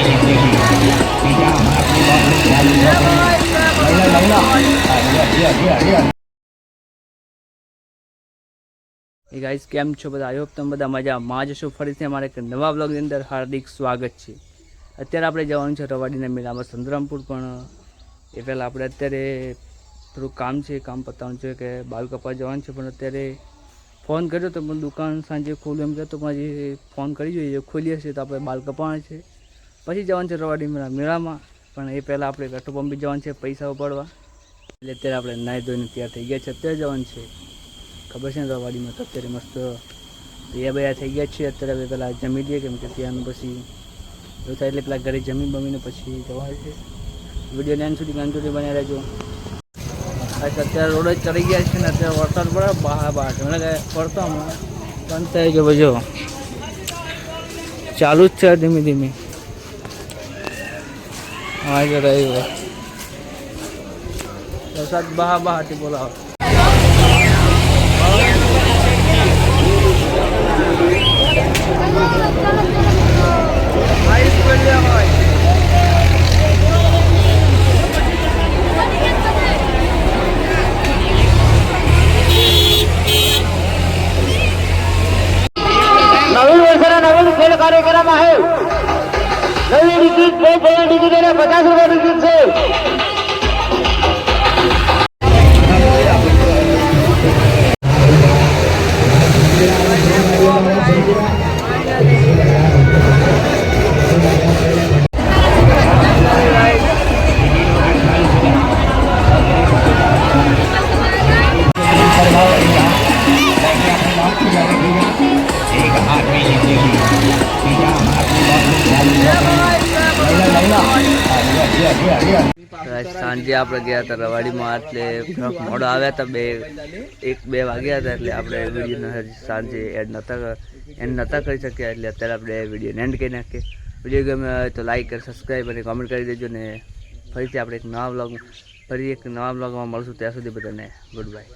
એ guys કેમ છો બધા? આઈ હોપ તમે બધા મજામાં જ છો ફરીથી અમારે એક નવા બ્લોગની અંદર હાર્દિક સ્વાગત છે. અત્યારે આપણે જવાનું છે રવાડીના મેળામાં સંતરામપુર પણ. એ પહેલાં આપણે અત્યારે થોડું કામ છે, કામ પતાવવાનું છે કે બાલ કપા જવાનું છે, પણ અત્યારે ફોન કર્યો તો પણ દુકાન સાંજે ખોલું એમ કહેતો પણ હજી ફોન કરી જોઈએ. ખોલી હશે તો આપણે બાલ કપાવાના છે. પછી જવાનું છે રવાડી મેળા, મેળામાં. પણ એ પહેલાં આપણે પેટ્રોલ પંપે જવાનું છે પૈસા ઉપાડવા. એટલે અત્યારે આપણે નાહી ધોઈને તૈયાર થઈ ગયા છે. અત્યારે જવાનું છે. ખબર છે ને રવાડીમાં તો અત્યારે મસ્ત તૈયાર બૈયા થઈ ગયા છે અત્યારે આપણે પહેલાં જમી લઈએ કેમ કે ત્યાંનું પછી એવું થાય એટલે પેલા ઘરે જમી બમીને પછી જવાનું છે. વીડિયો એન્ડ સુધી સુધી બન્યા રહેજો. અત્યારે રોડ જ ચડી ગયા છે ને અત્યારે વરસાદ પડે. બહાર બહાર એટલે પડતો હમણાં. બંધ થઈ ગયો જો ચાલુ જ છે ધીમે ધીમે. આગળ આવ્યો વરસાદ બહા બહાથી બોલાવો નવીન વર્ષના નવીન ખેલ કાર્યક્રમ આહે खेळ कार्यक्रम आहे नवीन तिकीट एक नवीन तिकीट आहे पचास रुपये तिकीट છે સાંજે આપણે ગયા હતા રવાડીમાં, એટલે મોડો આવ્યા હતા બે, એક, બે વાગ્યા હતા, એટલે આપણે વીડિયો સાંજે એડ નહોતા એન્ડ નહોતા કરી શક્યા, એટલે અત્યારે આપણે વિડીયોને એન્ડ કરી નાખીએ. વીડિયો ગમે તો લાઈક કરી સબસ્ક્રાઈબ અને કોમેન્ટ કરી દેજો ને ફરીથી આપણે એક નવા બ્લોગ ફરી એક નવા બ્લોગમાં મળશું, ત્યાં સુધી બધાને ગુડ બાય